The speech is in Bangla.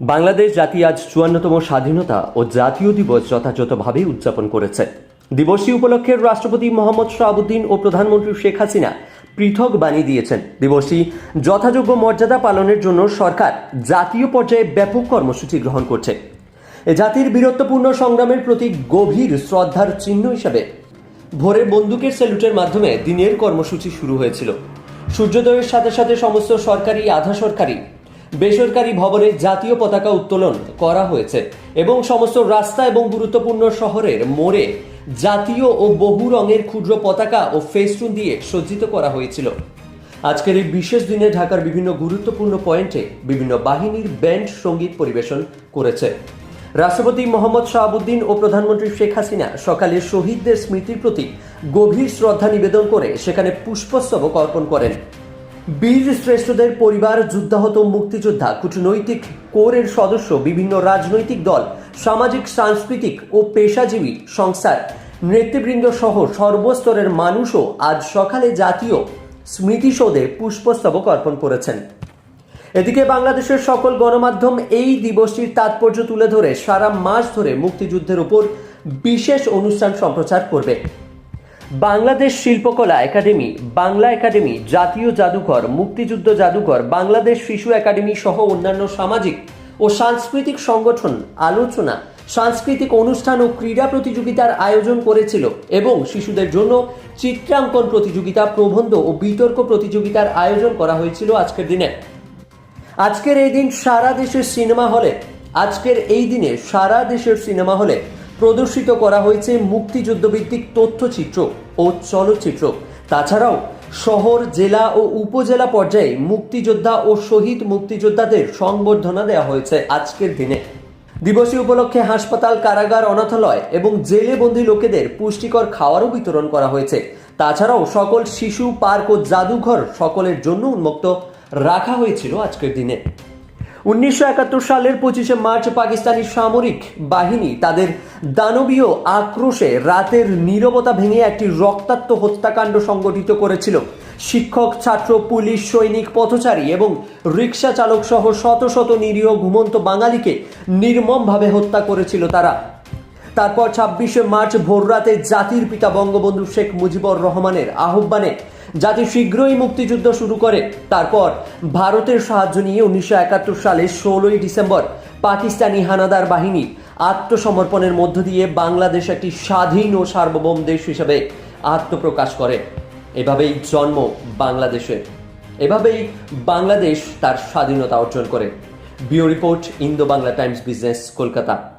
বাংলাদেশ জাতি আজ চুয়ান্নতম স্বাধীনতা ও জাতীয় দিবস যথাযথভাবে উদযাপন করেছে। দিবসটি উপলক্ষে রাষ্ট্রপতি মোহাম্মদ শাহাবুদ্দিন ও প্রধানমন্ত্রী শেখ হাসিনা পৃথক বাণী দিয়েছেন। দিবসটি যথাযোগ্য মর্যাদা পালনের জন্য সরকার জাতীয় পর্যায়ে ব্যাপক কর্মসূচি গ্রহণ করছে। জাতির বীরত্বপূর্ণ সংগ্রামের প্রতি গভীর শ্রদ্ধার চিহ্ন হিসাবে ভোরে বন্দুকের স্যালুটের মাধ্যমে দিনের কর্মসূচি শুরু হয়েছিল। সূর্যোদয়ের সাথে সাথে সমস্ত সরকারি, আধা সরকারি বেসরকারি ভবনে জাতীয় পতাকা উত্তোলন করা হয়েছে এবং সমস্ত রাস্তা এবং গুরুত্বপূর্ণ শহরের মোড়ে জাতীয় ও বহু রঙের ক্ষুদ্র পতাকা ও ফেস্টুন দিয়ে সজ্জিত করা হয়েছিল। আজকের এই বিশেষ দিনে ঢাকার বিভিন্ন গুরুত্বপূর্ণ পয়েন্টে বিভিন্ন বাহিনীর ব্যান্ড সংগীত পরিবেশন করেছে। রাষ্ট্রপতি মোহাম্মদ শাহাবুদ্দিন ও প্রধানমন্ত্রী শেখ হাসিনা সকালে শহীদদের স্মৃতির প্রতি গভীর শ্রদ্ধা নিবেদন করে সেখানে পুষ্পস্তবক অর্পণ করেন। বীর শ্রেষ্ঠদের পরিবার, যুদ্ধাহত মুক্তিযোদ্ধা, কূটনৈতিক কোরের সদস্য, বিভিন্ন রাজনৈতিক দল, সামাজিক, সাংস্কৃতিক ও পেশাজীবী সংস্থার নেতৃবৃন্দ সহ সর্বস্তরের মানুষও আজ সকালে জাতীয় স্মৃতিসৌধে পুষ্পস্তবক অর্পণ করেছেন। এদিকে বাংলাদেশের সকল গণমাধ্যম এই দিবসটির তাৎপর্য তুলে ধরে সারা মাস ধরে মুক্তিযুদ্ধের উপর বিশেষ অনুষ্ঠান সম্প্রচার করবে। বাংলাদেশ শিল্পকলা একাডেমি, বাংলা একাডেমি, জাতীয় জাদুঘর, মুক্তিযুদ্ধ জাদুঘর, বাংলাদেশ শিশু একাডেমি সহ অন্যান্য সামাজিক ও সাংস্কৃতিক সংগঠন আলোচনা, সাংস্কৃতিক অনুষ্ঠান ও ক্রীড়া প্রতিযোগিতার আয়োজন করেছিল এবং শিশুদের জন্য চিত্রাঙ্কন প্রতিযোগিতা, প্রবন্ধ ও বিতর্ক প্রতিযোগিতার আয়োজন করা হয়েছিল আজকের দিনে। আজকের এই দিন সারা দেশের সিনেমা হলে, আজকের এই দিনে সারা দেশের সিনেমা হলে প্রদর্শিত করা হয়েছে মুক্তিযুদ্ধভিত্তিক তথ্যচিত্র ও চলচ্চিত্র। তাছাড়াও শহর, জেলা ও উপজেলা পর্যায়ে মুক্তিযোদ্ধা ও শহীদ মুক্তিযোদ্ধাদের সংবর্ধনা দেওয়া হয়েছে আজকের দিনে। দিবসী উপলক্ষে হাসপাতাল, কারাগার, অনাথালয় এবং জেলে বন্দী লোকেদের পুষ্টিকর খাওয়ারও বিতরণ করা হয়েছে। তাছাড়াও সকল শিশু, পার্ক ও জাদুঘর সকলের জন্য উন্মুক্ত রাখা হয়েছিল আজকের দিনে। উনিশশো একাত্তর সালের পঁচিশে মার্চ পাকিস্তানি সামরিক বাহিনী তাদের দানবীয় আক্রোশে রাতের নীরবতা ভেঙে একটি রক্তাক্ত হত্যাকাণ্ড সংগঠিত করেছিল। শিক্ষক, ছাত্র, পুলিশ, সৈনিক, পথচারী এবং রিক্সা চালক সহ শত শত নিরীহ ঘুমন্ত বাঙালিকে নির্মমভাবে হত্যা করেছিল তারা। তারপর ছাব্বিশে মার্চ ভোররাতে জাতির পিতা বঙ্গবন্ধু শেখ মুজিবুর রহমানের আহ্বানে জাতি শীঘ্রই মুক্তিযুদ্ধ শুরু করে। তারপর ভারতের সাহায্য নিয়ে উনিশশো একাত্তর সালে ষোলোই ডিসেম্বর পাকিস্তানি হানাদার বাহিনী আত্মসমর্পণের মধ্য দিয়ে বাংলাদেশ একটি স্বাধীন ও সার্বভৌম দেশ হিসেবে আত্মপ্রকাশ করে। এভাবেই জন্ম বাংলাদেশের। এভাবেই বাংলাদেশ তার স্বাধীনতা অর্জন করে। Bio report Indo Bangla Times business, Kolkata.